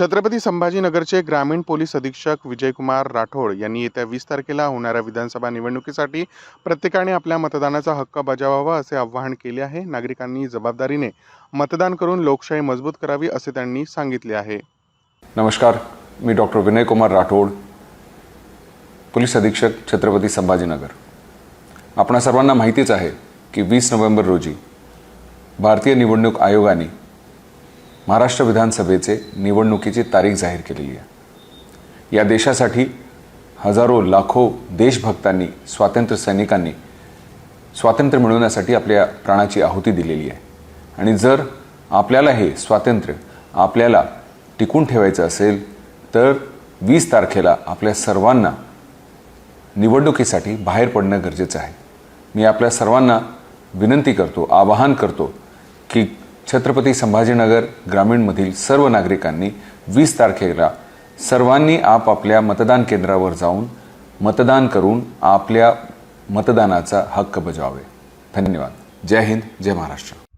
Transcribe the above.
छत्रपती संभाजीनगरचे ग्रामीण पोलीस अधीक्षक विजयकुमार राठोड यांनी येत्या वीस तारखेला होणाऱ्या विधानसभा निवडणुकीसाठी प्रत्येकाने आपल्या मतदानाचा हक्क बजावावा असे आवाहन केले आहे. नागरिकांनी जबाबदारीने मतदान करून लोकशाही मजबूत करावी असे त्यांनी सांगितले आहे. नमस्कार मी डॉक्टर विनय कुमार राठोड पोलीस अधीक्षक छत्रपती संभाजीनगर. आपणा सर्वांना माहितीच आहे की वीस नोव्हेंबर रोजी भारतीय निवडणूक आयोगाने महाराष्ट्र विधानसभेचे निवडणुकीची तारीख जाहीर केलेली आहे. या देशासाठी हजारो लाखो देशभक्तांनी स्वातंत्र्य सैनिकांनी स्वातंत्र्य मिळवण्यासाठी आपल्या प्राणाची आहुती दिलेली आहे. आणि जर आपल्याला हे स्वातंत्र्य आपल्याला टिकून ठेवायचं असेल तर वीस तारखेला आपल्या सर्वांना निवडणुकीसाठी बाहेर पडणं गरजेचं आहे. मी आपल्या सर्वांना विनंती करतो आवाहन करतो की छत्रपती संभाजीनगर ग्रामीणमधील सर्व नागरिकांनी वीस तारखेला सर्वांनी आपापल्या मतदान केंद्रावर जाऊन मतदान करून आपल्या मतदानाचा हक्क बजावावे. धन्यवाद. जय हिंद जय महाराष्ट्र.